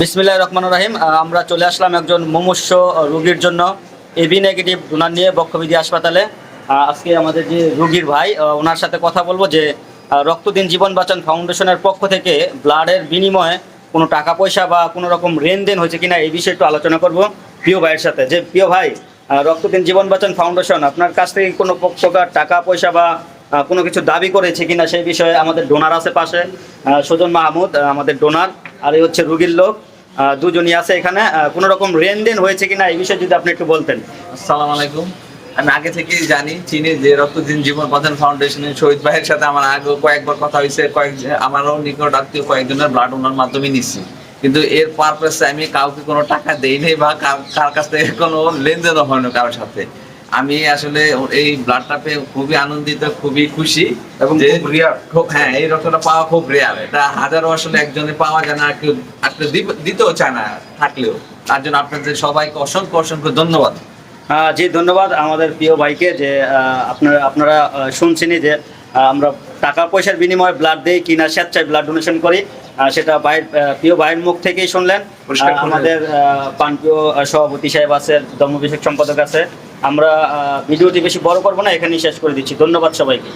বিসমিল্লাহ রহমান রাহিম। আমরা চলে আসলাম একজন মুমূর্ষ রুগীর জন্য এবি নেগেটিভ ডোনার নিয়ে বক্ষবিধি হাসপাতালে। আজকে আমাদের যে রুগীর ভাই ওনার সাথে কথা বলব যে রক্তদিন জীবন বাঁচান ফাউন্ডেশনের পক্ষ থেকে ব্লাডের বিনিময়ে কোনো টাকা পয়সা বা কোনো রকম লেনদেন হয়েছে কিনা এই বিষয়ে একটু আলোচনা করব প্রিয় ভাইয়ের সাথে। যে, প্রিয় ভাই রক্তদিন জীবন বাঁচান ফাউন্ডেশন, আপনার কাছ থেকে কোনো প্রকার টাকা পয়সা বা কোনো কিছু দাবি করেছে কিনা সেই বিষয়ে আমাদের ডোনার আছে পাশে। সুজন মাহমুদ আমাদের ডোনার। আর এই হচ্ছে রুগীর লোক দুজনই আছে এখানে। কোনো রকম লেনদেন হয়েছে কিনা এই বিষয়ে যদি আপনি একটু বলতেন। আসসালামু আলাইকুম। আমি আগে থেকেই জানি, চিনি যে রক্তদিন জীবন প্রধান ফাউন্ডেশনের শহীদ ভাইয়ের সাথে আমার আগে কয়েকবার কথা হয়েছে, কয়েক আমারও নিকট আত্মীয় কয়েকজনের ব্লাড ওনার মাধ্যমে নিচ্ছি কিন্তু এর পারপাসে আমি কাউকে কোনো টাকা দেইনি বা কার- কার কাছ থেকে কোনো লেনদেনও হয়নি কারোর সাথে। আমি আসলে এই ব্লাডটা পেয়ে খুবই আনন্দিত খুবই খুশি। এবং খুব। খুব হ্যাঁ এই রক্তটা পাওয়া খুব রেয়ার এটা হাজারো আসলে একজনে পাওয়া যায় না কেউ আসলে দিতেও চায় না থাকলেও। তার জন্য আপনাদের সবাইকে অসংখ্য অসংখ্য ধন্যবাদ। জি ধন্যবাদ আমাদের প্রিয় ভাইকে যে আপনারা আপনারা শুনছেনই যে আমরা টাকা পয়সার বিনিময়ে ব্লাড দেই কিনা স্বেচ্ছায় ব্লাড ডোনেশন করি। সেটা ভাইয়ের প্রিয় ভাইয়ের মুখ থেকেই শুনলেন। আমাদের পানপ্রিয় সভাপতি সাহেব আছে ধর্মবিষয়ক সম্পাদক আছে। আমরা ভিডিওটি বেশি বড় করব না এখানেই শেষ করে দিচ্ছি। ধন্যবাদ সবাইকে।